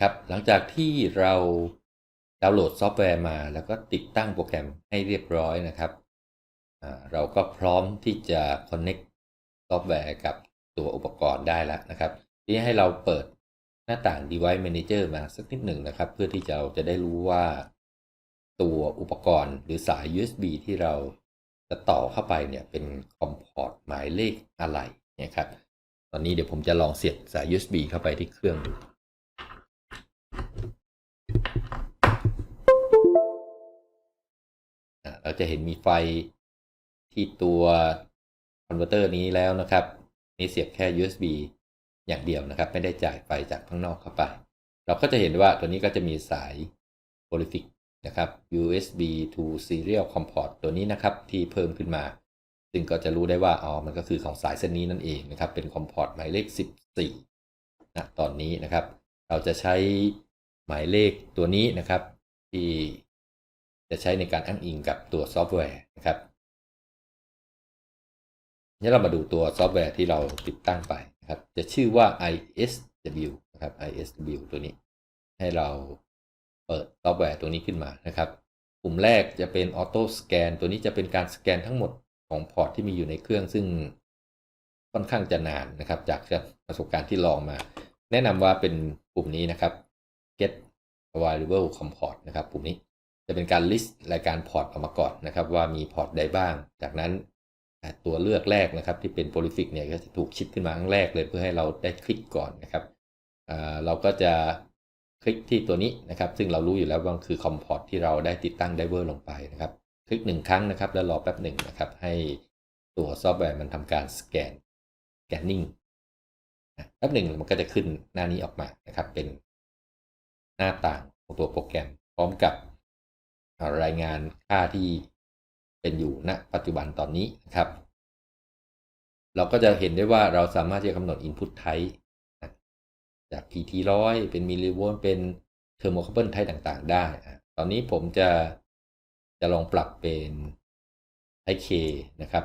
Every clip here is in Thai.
ครับหลังจากที่เราดาวน์โหลดซอฟต์แวร์มา แล้วก็ติดตั้งโปรแกรมให้เรียบร้อยนะครับเราก็พร้อมที่จะ connect ซอฟต์แวร์กับตัวอุปกรณ์ได้แล้วนะครับทีนี้ให้เราเปิดหน้าต่าง device manager มาสักนิดหนึ่งนะครับ เพื่อที่เราจะได้รู้ว่าตัวอุปกรณ์หรือสาย USB ที่เราจะต่อเข้าไปเนี่ยเป็นคอมพอร์ตหมายเลขอะไรนะครับ ตอนนี้เดี๋ยวผมจะลองเสียบสาย USB เข้าไปที่เครื่องดู เราจะเห็นมีไฟที่ตัวคอนเวอร์เตอร์นี้แล้วนะครับ นี่เสียบแค่ USB อย่างเดียวนะครับ ไม่ได้จ่ายไฟจากข้างนอกเข้าไป เราก็จะเห็นว่าตัวนี้ก็จะมีสาย p o l y f i c นะครับ USB to serial COM port ตัวนี้นะครับ ที่เพิ่มขึ้นมา ซึ่งก็จะรู้ได้ว่าอ๋อมันก็คือของสายเส้นนี้นั่นเองนะครับ เป็น COM port หมายเลข 14นะตอนนี้นะครับ เราจะใช้หมายเลขตัวนี้นะครับ ที่ จะใช้ในการอ้างอิงกับตัวซอฟต์แวร์นะครับนี่เรามาดูตัวซอฟต์แวร์ที่เราติดตั้งไปนะครับ จะชื่อว่า ISW นะครับ ISW ตัวนี้ ให้เราเปิดซอฟต์แวร์ตัวนี้ขึ้นมานะครับ กลุ่มแรกจะเป็นออโต้สแกนตัวนี้จะเป็นการสแกนทั้งหมดของพอร์ตที่มีอยู่ในเครื่องซึ่งค่อนข้างจะนานนะครับ จากประสบการณ์ที่ลองมา แนะนำว่าเป็นกลุ่มนี้นะครับ get available com port นะครับกลุ่มนี้ จะเป็นการ list รายการพอร์ตออกมาก่อนนะครับ ว่ามีพอร์ตใดบ้าง จากนั้นตัวเลือกแรกนะครับที่เป็น prolific เนี่ยก็จะถูกชิปขึ้นมาครั้งแรกเลยเพื่อให้เราได้คลิกก่อนนะครับเราก็จะคลิกที่ตัวนี้นะครับ ซึ่งเรารู้อยู่แล้วว่าคือคอมพอร์ตที่เราได้ติดตั้งไดเวอร์ลงไปนะครับ คลิกหนึ่งครั้งนะครับ แล้วรอแป๊บหนึ่งนะครับ ให้ตัวซอฟต์แวร์มันทำการสแกนสแกนนิ่งแป๊บหนึ่งมันก็จะขึ้นหน้านี้ออกมานะครับ เป็นหน้าต่างของตัวโปรแกรม พร้อมกับ รายงานค่าที่เป็นอยู่ณปัจจุบันตอนนี้นะครับ เราก็จะเห็นได้ว่าเราสามารถจะกำหนด Input Type จาก PT ร้อยเป็นมิลลิโวลต์เป็นเทอร์โมคาร์บอนไทต่างๆ ได้ ตอนนี้ผมจะจะลองปรับเป็นไทป์ K นะครับ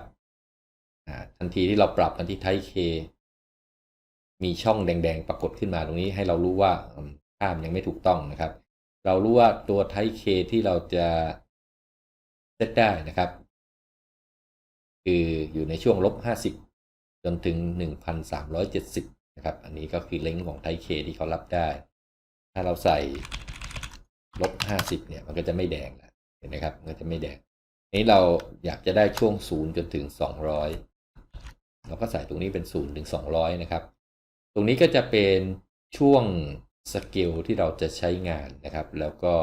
ทันทีที่เราปรับกันที่ไทป์ K มีช่องแดง ๆ ปรากฏขึ้นมาตรงนี้ให้เรารู้ว่าค่ามยังไม่ถูกต้องนะครับ เรารู้ว่าตัวไทป์ K ที่เราจะเซตได้นะครับ คืออยู่ในช่วงลบ 50 จนถึง 1,370 นะครับ อันนี้ก็คือเลงของไทเคที่เขารับได้ ถ้าเราใส่ลบ 50 เนี่ย มันก็จะไม่แดงแล้วเห็นไหมครับ มันจะไม่แดง นี้เราอยากจะได้ช่วง 0 จนถึง 200 เราก็ใส่ตรงนี้เป็น 0 ถึง 200 นะครับ ตรงนี้ก็จะเป็นช่วง สเกลที่เราจะใช้งานนะครับ แล้วก็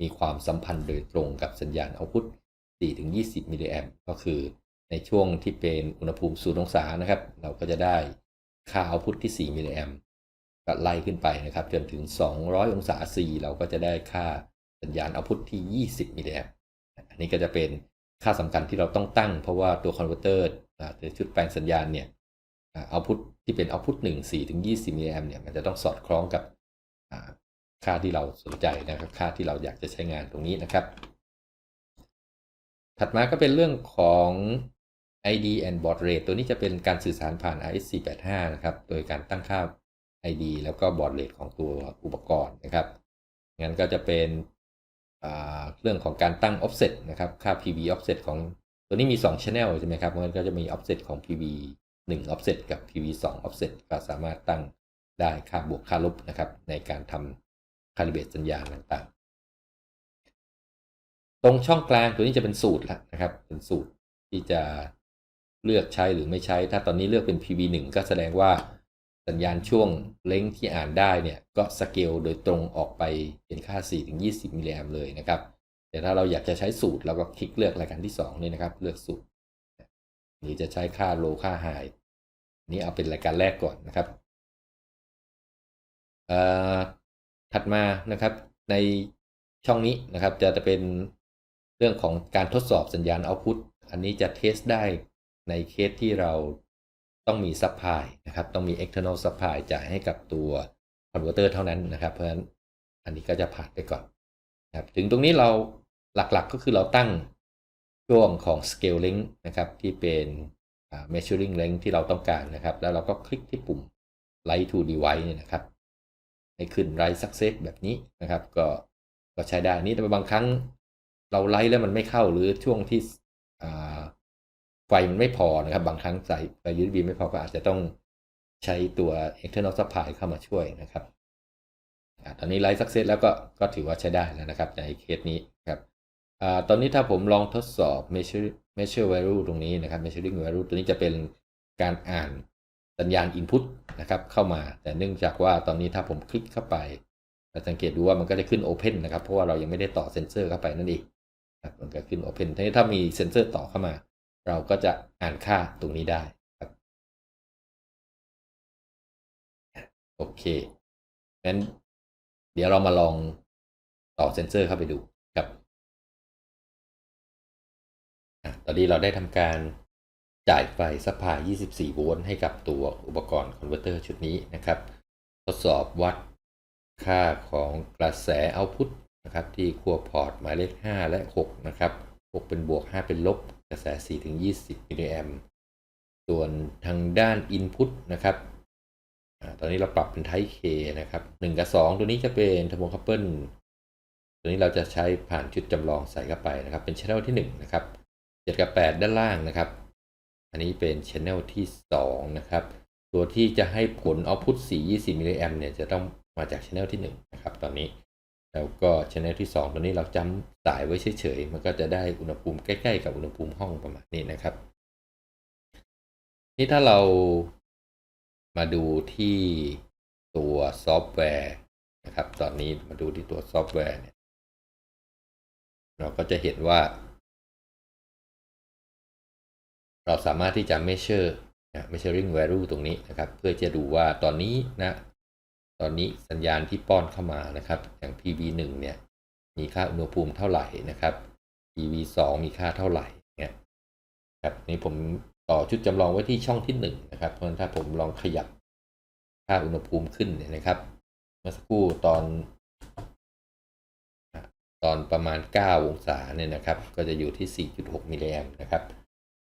มีความสัมพันธ์โดยตรงกับสัญญาณเอาพุท4-20 มิลลิแอมก็คือในช่วงที่เป็นอุณหภูมิ0องศานะครับ เราก็จะได้ค่าเอาพุทที่ 4 มิลลิแอมก็ไล่ขึ้นไปนะครับ จนถึง 200 องศา C เราก็จะได้ค่าสัญญาณเอาพุทที่ 20 มิลลิแอมอันนี้ก็จะเป็นค่าสำคัญที่เราต้องตั้ง เพราะว่าตัวคอนเวอร์เตอร์ชุดแปลงสัญญาณเนี่ยเอาพุทที่เป็นเอาพุท1 4ถึง20มิลลิแอมเนี่ยมันจะต้องสอดคล้องกับ ค่าที่เราสนใจนะครับ ค่าที่เราอยากจะใช้งานตรงนี้นะครับ ถัดมาก็เป็นเรื่องของ ID and baud rate ตัวนี้จะเป็นการสื่อสารผ่าน RS485 นะครับ โดยการตั้งค่า ID แล้วก็ baud rate ของตัวอุปกรณ์นะครับ งั้นก็จะเป็นเรื่องของการตั้ง offset นะครับ ค่า PV offset ของตัวนี้มี 2 channel ใช่ไหมครับมันก็จะมี offset ของ PV 1 offset กับ PV 2 offset ก็สามารถตั้ง ได้ค่าบวกค่าลบนะครับ ในการทำ calibrate สัญญาณต่างๆ ตรงช่องกลางตัวนี้จะเป็นสูตรละนะครับ เป็นสูตรที่จะเลือกใช้หรือไม่ใช้ ถ้าตอนนี้เลือกเป็น PV1 ก็แสดงว่าสัญญาณช่วงเล้งที่อ่านได้เนี่ย ก็สเกลโดยตรงออกไปเป็นค่า 4-20 มิลลิแอมเลยนะครับ แต่ถ้าเราอยากจะใช้สูตรเราก็คลิกเลือกรายการที่2นี่นะครับ เลือกสูตรนี่จะใช้ค่าโลค่าไฮนี้เอาเป็นรายการแรกก่อนนะครับ ถัดมานะครับในช่องนี้นะครับจะจะเป็นเรื่องของการทดสอบสัญญาณเอาพุตอันนี้จะเทสได้ในเคสที่เราต้องมีซัพพลายนะครับต้องมี external supply จ่ายให้กับตัวคอนเวอร์เตอร์เท่านั้นนะครับ เพราะฉะนั้นอันนี้ก็จะผ่านไปก่อนนะครับถึงตรงนี้เราหลักๆก็คือเราตั้งช่วงของ scale length นะครับที่เป็น measuring length ที่เราต้องการนะครับ แล้วเราก็คลิกที่ปุ่ม light to device เนี่ยนะครับ ให้ขึ้นไรสักเซสแบบนี้นะครับ ก็ก็ใช้ได้นี่แต่บางครั้งเราไลฟ์แล้วมันไม่เข้าหรือช่วงที่ไฟมันไม่พอนะครับ บางครั้งใส่ไฟ USB ไม่พอก็อาจจะต้องใช้ตัว external supply เข้ามาช่วยนะครับอตอนนี้ไลฟ์สักเซสแล้วก็ก็ถือว่าใช้ได้แล้วนะครับ ในเคสนี้ครับอตอนนี้ถ้าผมลองทดสอบ measure measure value ตรงนี้นะครับ measuring value ตัวนี้จะเป็นการอ่าน สัญญาณ input นะครับเข้ามา แต่เนื่องจากว่าตอนนี้ถ้าผมคลิกเข้าไปเราสังเกตดูว่ามันก็จะขึ้น open นะครับ เพราะว่าเรายังไม่ได้ต่อเซนเซอร์เข้าไปนั่นเองมันก็ขึ้น open ทีนี้ถ้ามีเซนเซอร์ต่อเข้ามา เราก็จะอ่านค่าตรงนี้ได้ครับโอเคงั้นเดี๋ยวเรามาลองต่อเซนเซอร์เข้าไปดูครับอะตอนนี้เราได้ทำการ จ่ายไฟซัพพลาย 24 โวลต์ให้กับตัวอุปกรณ์คอนเวอร์เตอร์ชุดนี้นะครับ ทดสอบวัดค่าของกระแสเอาพุตนะครับที่ขั้วพอร์ตหมายเลข 5 และ 6 นะครับ 6 เป็นบวก 5 เป็นลบ กระแส 4 ถึง 20 มิลลิแอมส่วนทางด้าน Input นะครับอตอนนี้เราปรับเป็น Type K นะครับ 1 กับ 2 ตัวนี้จะเป็นเทอร์โมคัพเปิลตัวนี้เราจะใช้ผ่านชุดจำลองใส่เข้าไปนะครับ เป็น Channel ที่ 1 นะครับ 7 กับ 8 ด้านล่างนะครับ อันนี้เป็น Channel ที่ 2 นะครับ ตัวที่จะให้ผล Output 4 20 มิลลิแอมเนี่ยจะต้องมาจาก Channel ที่ 1 นะครับ ตอนนี้ แล้วก็ Channel ที่ 2ตัวนี้เราจำสายไว้เฉยๆ มันก็จะได้อุณหภูมิใกล้ๆ กับอุณหภูมิห้องประมาณนี้นะครับ นี่ถ้าเรามาดูที่ตัวซอฟต์แวร์นะครับ ตอนนี้มาดูที่ตัวซอฟต์แวร์เนี่ยเราก็จะเห็นว่า เราสามารถที่จะ measure นะ measuring value ตรงนี้นะครับ เพื่อจะดูว่าตอนนี้นะ ตอนนี้สัญญาณที่ป้อนเข้ามานะครับ อย่าง PV1 เนี่ย มีค่าอุณหภูมิเท่าไหร่นะครับ PV2 มีค่าเท่าไหร่เนี่ยครับนี่ผมต่อชุดจำลองไว้ที่ช่องที่1นะครับ เพราะฉะนั้นถ้าผมลองขยับค่าอุณหภูมิขึ้นเนี่ยนะครับ เมื่อสักครู่ตอน ตอนประมาณ 9 องศาเนี่ยนะครับ ก็จะอยู่ที่ 4.6 มิลลิแอมป์นะครับ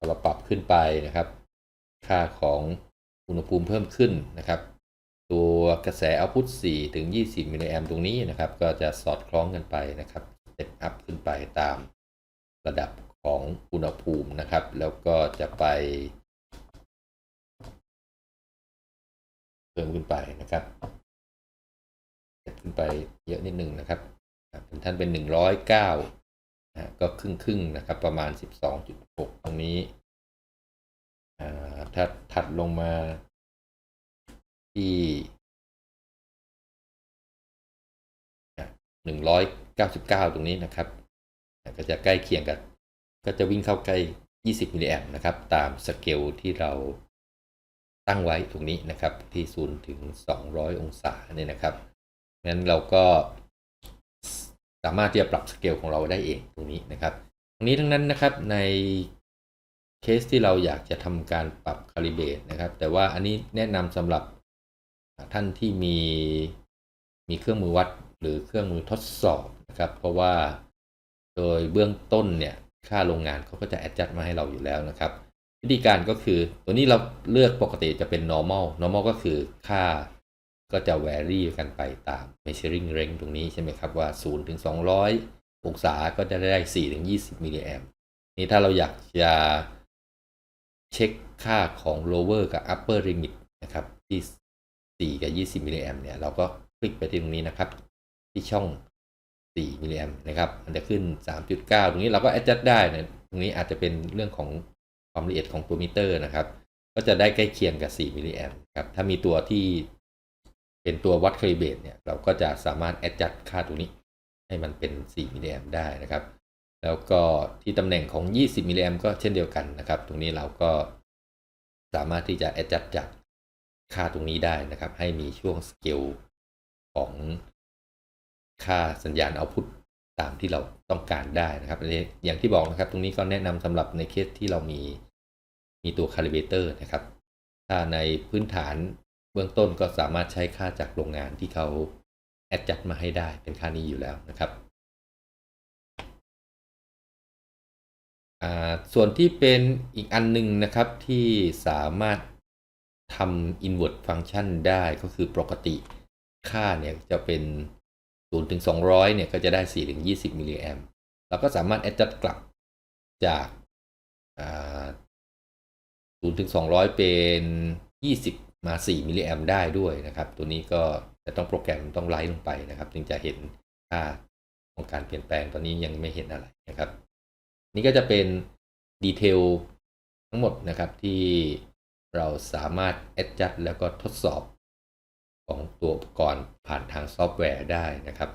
อเราปรับขึ้นไปนะครับ ค่าของอุณหภูมิเพิ่มขึ้นนะครับ ตัวกระแส output 4ถึง 20 มิลลิแอมตรงนี้นะครับ ก็จะสอดคล้องกันไปนะครับสเต็ปอัพขึ้นไปตามระดับของอุณหภูมินะครับ แล้วก็จะไป เพิ่มขึ้นไปนะครับขึ้นไปเยอะนิดนึงนะครับเป็นท่านเป็น 109 นะก็ครึ่งครึ่งนะครับ ประมาณ 12.6 ตรงนี้ถ้าถัดลงมาที่หนึ่งร้อยเก้าสิบเก้าตรงนี้นะครับ ก็จะใกล้เคียงกับก็จะวิ่งเข้าใกล้ยี่สิบมิลลิแอมนะครับ ตามสเกลที่เราตั้งไว้ตรงนี้นะครับ ที่ศูนย์ถึงสองร้อยองศาเนี่ยนะครับ งั้นเราก็ สามารถที่จะปรับสเกลของเราได้เองตรงนี้นะครับตรงนี้ทั้งนั้นนะครับในเคสที่เราอยากจะทำการปรับคาลิเบตนะครับ แต่ว่าอันนี้แนะนำสำหรับท่านที่มีมีเครื่องมือวัดหรือเครื่องมือทดสอบนะครับ เพราะว่าโดยเบื้องต้นเนี่ยค่าโรงงานเขาก็จะแอดจัดมาให้เราอยู่แล้วนะครับ วิธีการก็คือตัวนี้เราเลือกปกติจะเป็น normal normal ก็คือค่า ก็จะ vary กันไปตาม measuring range ตรงนี้ใช่ไหมครับว่า 0 ถึง 200 องศาก็จะได้ 4 ถึง 20 มิลลิแอมนี่ถ้าเราอยากจะเช็คค่าของ lower กับ upper limit นะครับที่ 4 กับ 20 มิลลิแอมเนี่ย เราก็คลิกไปที่ตรงนี้นะครับ ที่ช่อง 4 มิลลิแอมนะครับ มันจะขึ้น 3.9 ตรงนี้เราก็ adjust ได้นะตรงนี้อาจจะเป็นเรื่องของความละเอียดของตัวมิเตอร์นะครับ ก็จะได้ใกล้เคียงกับ 4 มิลลิแอมครับ ถ้ามีตัวที่ เป็นตัววัดคาลิเบตเนี่ยเราก็จะสามารถ adjust ค่าตรงนี้ ให้มันเป็น 4 มิลลิแอมได้นะครับ แล้วก็ที่ตำแหน่งของ 20 มิลลิแอมก็เช่นเดียวกันนะครับ ตรงนี้เราก็สามารถที่จะ adjust จากค่าตรงนี้ได้นะครับ ให้มีช่วงสเกลของค่าสัญญาณเอาพุทตามที่เราต้องการได้นะครับอันนี้อย่างที่บอกนะครับ ตรงนี้ก็แนะนำสำหรับในเคสที่เรามีมีตัวคาลิเบเตอร์นะครับ ถ้าในพื้นฐาน เบื้องต้นก็สามารถใช้ค่าจากโรงงานที่เขาแอดจัดมาให้ได้เป็นค่านี้อยู่แล้วนะครับ ส่วนที่เป็นอีกอันหนึ่งนะครับที่สามารถทำ invert function ได้ก็คือปกติค่าเนี่ยจะเป็น 0 ถึง 200 เนี่ยก็จะได้ 4 ถึง 20 มิลลิแอมเราก็สามารถ adjust กลับจาก0ถึง 200 เป็น 20 มา 4 มิลลิแอมได้ด้วยนะครับ ตัวนี้ก็จะต้องโปรแกรมต้องไลท์ลงไปนะครับจึงจะเห็นค่าของการเปลี่ยนแปลงตอนนี้ยังไม่เห็นอะไรนะครับ นี่ก็จะเป็นดีเทลทั้งหมดนะครับที่เราสามารถ adjust แล้วก็ทดสอบของตัวอุปกรณ์ผ่านทางซอฟต์แวร์ได้นะครับ